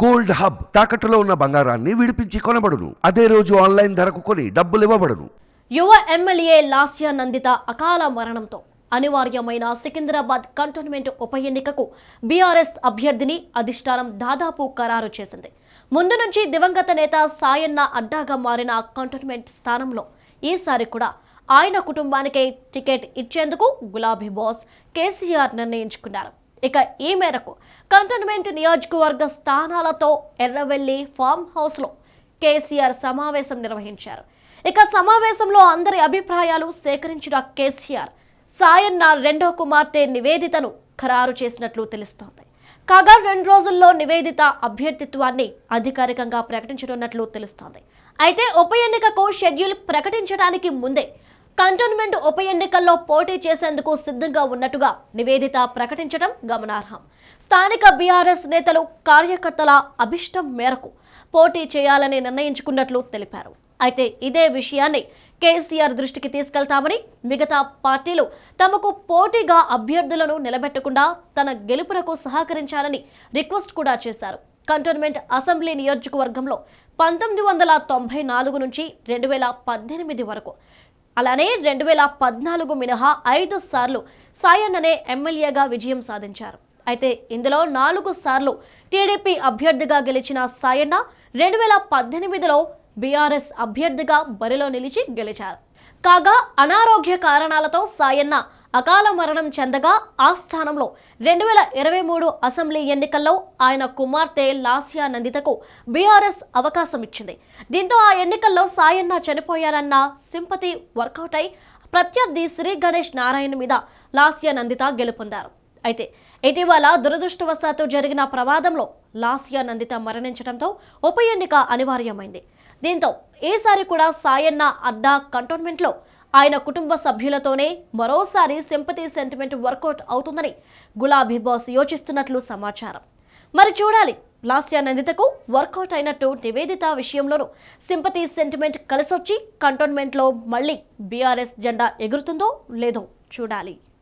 Gold hub తాకట్టులో ఉన్న బంగారాన్ని విడిపించి కొనబడును. అదే రోజు ఆన్లైన్ ధరకు కొని డబ్బులు ఇవ్వబడును. యువ ఎమ్మెల్యే లాస్య నందిత అకాల మరణంతో అనివార్యమైన సికింద్రాబాద్ కంటోన్మెంట్ ఉప ఎన్నికకు బీఆర్ఎస్ అభ్యర్థిని అధిష్టానం దాదాపు ఖరారు చేసింది. ముందు నుంచి దివంగత నేత సాయన్న అడ్డాగా మారిన కంటోన్మెంట్ స్థానంలో ఈసారి కూడా ఆయన కుటుంబానికే టికెట్ ఇచ్చేందుకు గులాబీ బాస్ కేసీఆర్ నిర్ణయించుకున్నారు. ఇక ఈ మేరకు కంటోన్మెంట్ నియోజకవర్గ స్థానాలతో ఎర్రవెల్లి ఫామ్ హౌస్లో కేసీఆర్ సమావేశం నిర్వహించారు. ఇక సమావేశంలో అందరి అభిప్రాయాలు సేకరించిన కేసీఆర్ సాయన్న రెండో కుమార్తె నివేదితను ఖరారు చేసినట్లు తెలుస్తోంది. కాగా రెండు రోజుల్లో నివేదిత అభ్యర్థిత్వాన్ని అధికారికంగా ప్రకటించనున్నట్లు తెలుస్తోంది. అయితే ఉప ఎన్నికకు షెడ్యూల్ ప్రకటించడానికి ముందే కంటోన్మెంట్ ఉప ఎన్నికల్లో పోటీ చేసేందుకు సిద్ధంగా ఉన్నట్టుగా నివేదిత ప్రకటించడం గమనార్హం. స్థానిక బీఆర్ఎస్ నేతలు కార్యకర్తల అభిష్టం మేరకు పోటీ చేయాలని నిర్ణయించుకున్నట్లు తెలిపారు. అయితే ఇదే విషయాన్ని కేసీఆర్ దృష్టికి తీసుకెళ్తామని మిగతా పార్టీలు తమకు పోటీగా అభ్యర్థులను నిలబెట్టకుండా తన గెలుపునకు సహకరించాలని రిక్వెస్ట్ కూడా చేశారు. కంటోన్మెంట్ అసెంబ్లీ నియోజకవర్గంలో పంతొమ్మిది వందల తొంభై నాలుగు నుంచి రెండు వేల పద్దెనిమిది వరకు అలానే రెండు వేల పద్నాలుగు మినహా ఐదు సార్లు సాయన్ననే ఎమ్మెల్యేగా విజయం సాధించారు. అయితే ఇందులో నాలుగు సార్లు టీడీపీ అభ్యర్థిగా గెలిచిన సాయన్న రెండు వేల పద్దెనిమిదిలో బీఆర్ఎస్ అభ్యర్థిగా బరిలో నిలిచి గెలిచారు. కాగా అనారోగ్య కారణాలతో సాయన్న అకాల మరణం చెందగా ఆ స్థానంలో రెండు వేల ఇరవై మూడు అసెంబ్లీ ఎన్నికల్లో ఆయన కుమార్తె లాస్యా నందితకు బీఆర్ఎస్ అవకాశం ఇచ్చింది. దీంతో ఆ ఎన్నికల్లో సాయన్న చనిపోయారన్న సింపతి వర్కౌట్ అయి ప్రత్యర్థి శ్రీ గణేష్ నారాయణ మీద లాస్యా నందిత గెలుపొందారు. అయితే ఇటీవల దురదృష్టవశాత్తు జరిగిన ప్రమాదంలో లాస్యా నందిత మరణించడంతో ఉప ఎన్నిక అనివార్యమైంది. దీంతో ఈసారి కూడా సాయన్న అడ్డా కంటోన్మెంట్లో ఆయన కుటుంబ సభ్యులతోనే మరోసారి సింపతి సెంటిమెంట్ వర్కౌట్ అవుతుందని గులాబీ బాస్ యోచిస్తున్నట్లు సమాచారం. మరి చూడాలి లాస్యా నందితకు వర్కౌట్ అయినట్టు నివేదిత విషయంలోనూ సింపతి సెంటిమెంట్ కలిసొచ్చి కంటోన్మెంట్లో మళ్ళీ బీఆర్ఎస్ జెండా ఎగురుతుందో లేదో చూడాలి.